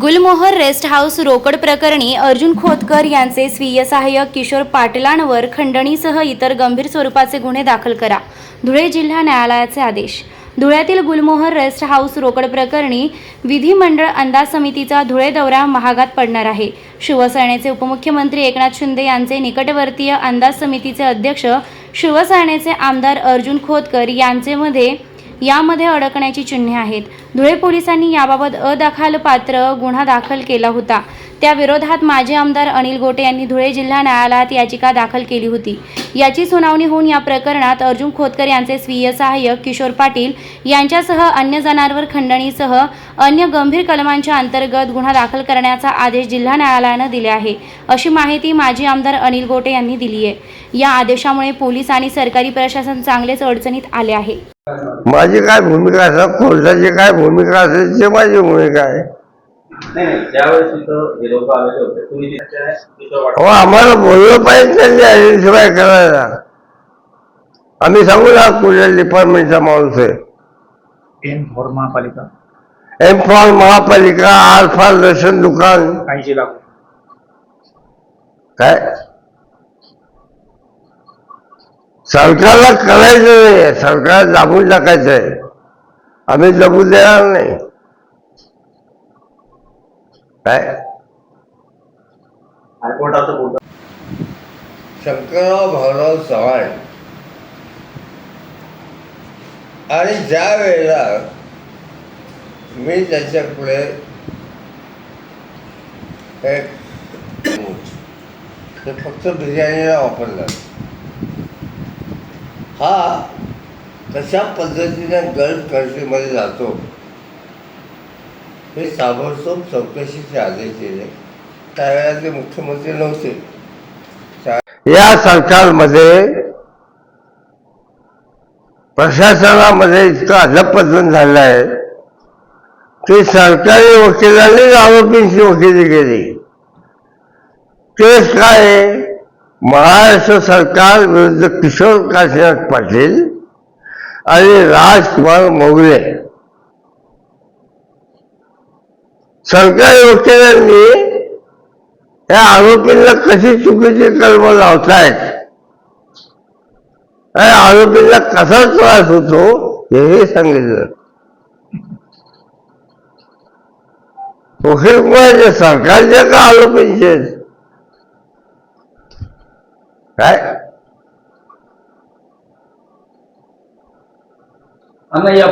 गुलमोहर rest house रोकड प्रकरणी अर्जुन खोतकर यांचे स्वीय सहाय्यक किशोर पाटलांवर खंडणीसह इतर गंभीर स्वरूपाचे गुन्हे दाखल करा. धुळे जिल्हा न्यायालयाचे आदेश. धुळ्यातील गुलमोहर रेस्ट हाऊस रोकड प्रकरणी विधिमंडळ अंदाज समितीचा धुळे दौरा महागात पडणार आहे. शिवसेनेचे उपमुख्यमंत्री एकनाथ शिंदे यांचे निकटवर्तीय अंदाज समितीचे अध्यक्ष शिवसेनेचे आमदार अर्जुन खोतकर यांचे मध्ये यामध्ये अडकण्याची चिन्हे आहेत. धुळे पोलिसांनी याबाबत अदखलपात्र गुन्हा दाखल केला होता. त्या विरोधात माजी आमदार अनिल गोटे यांनी धुळे जिल्हा न्यायालयात याचिका दाखल केली होती. याची सुनावणी होऊन या प्रकरणात अर्जुन खोतकर यांचे स्वीय सहाय्यक किशोर पाटील यांच्यासह अन्य जणांवर खंडणीसह अन्य गंभीर कलमांच्या अंतर्गत गुन्हा दाखल करण्याचा आदेश जिल्हा न्यायालयानं दिले आहे अशी माहिती माजी आमदार अनिल गोटे यांनी दिली आहे. या आदेशामुळे पोलीस आणि सरकारी प्रशासन चांगलेच अडचणीत आले आहे. माझी काय भूमिका कोर्टाची काय भूमिका असेल ते माझी भूमिका आहे. हे आम्हाला बोललं पाहिजे त्यांनी आयडेंटिफाय करायला. आम्ही सांगू ना कुठल्या डिपार्टमेंटचा माणूस आहे. एम फॉर महापालिका. एम फॉर महापालिका आर फॉर रेशन दुकान. ऐंशी लाख काय? सरकारला करायचं नाही सरकार दाबून टाकायचं आहे. आम्ही जगू देणार नाही. काय? शंकरराव भाऊराव चव्हाण आणि ज्या वेळेला मी त्याच्यापुढे पुढे ते फक्त बिर्याणीला वापरलं. हा कशा पद्धतीने गल्फ कंट्रीमध्ये जातो? हे ताबडतोब चौकशीचे आदेश दिले. त्यावेळेला ते मुख्यमंत्री नव्हते. या सरकारमध्ये प्रशासनामध्ये इतकं अधपतन झालं आहे की सरकारी वकिलांनीच आरोपींची वकिली केली. केस काय महाराष्ट्र सरकार विरुद्ध किशोर काशीनाथ पाटील आणि राजकुमार मोगले सरकारी वकिलांनी या आरोपींना कशी चुकीची कलम लावतायत? आणि आरोपींना कसा त्रास होतो हेही सांगितलं. वकील कोणाचे सरकारचे का आरोपींचे काय? అన్నయ్య